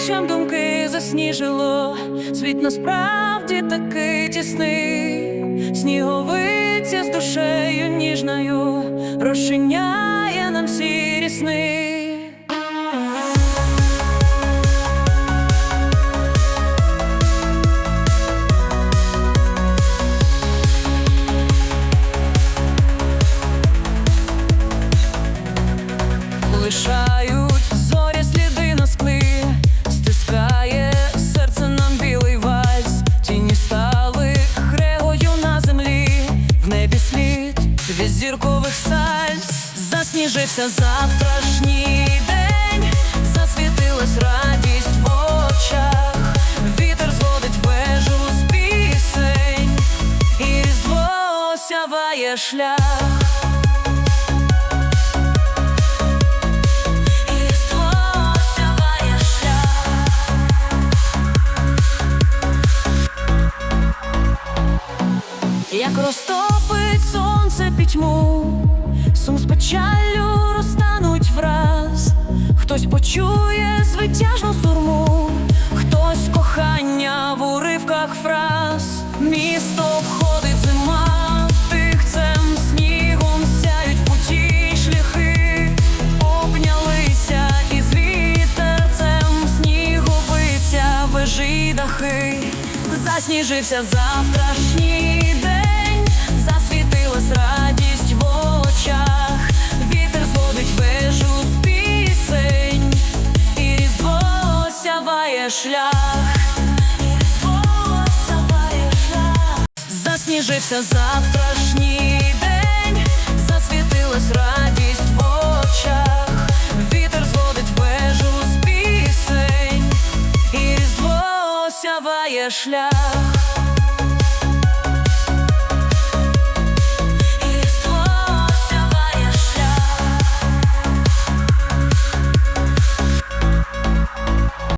обличчям думки засніжило, світ насправді такий тісний, сніговиця з душею ніжною розчиняє нам сірі сни. Від зіркових сальс, засніжився завтрашній день, засвітилась радість в очах, вітер зводить вежу з пісень, і різдво сяває шлях. Як розтопить сонце пітьму, сум з печаллю розтануть враз, хтось почує звитяжну сурму, хтось кохання в уривках фраз, місто обходить зима, снігом сяють путі шляхи, обнялися із вітерцем, сніговиця вежі дахи, засніжився завтрашній день, радість в очах, вітер зводить вежу з пісень, і різдво шлях. І різдво шлях. Засніжився завтрашній день, засвітилась радість в очах, вітер зводить вежу з пісень, і різдво сяває шлях.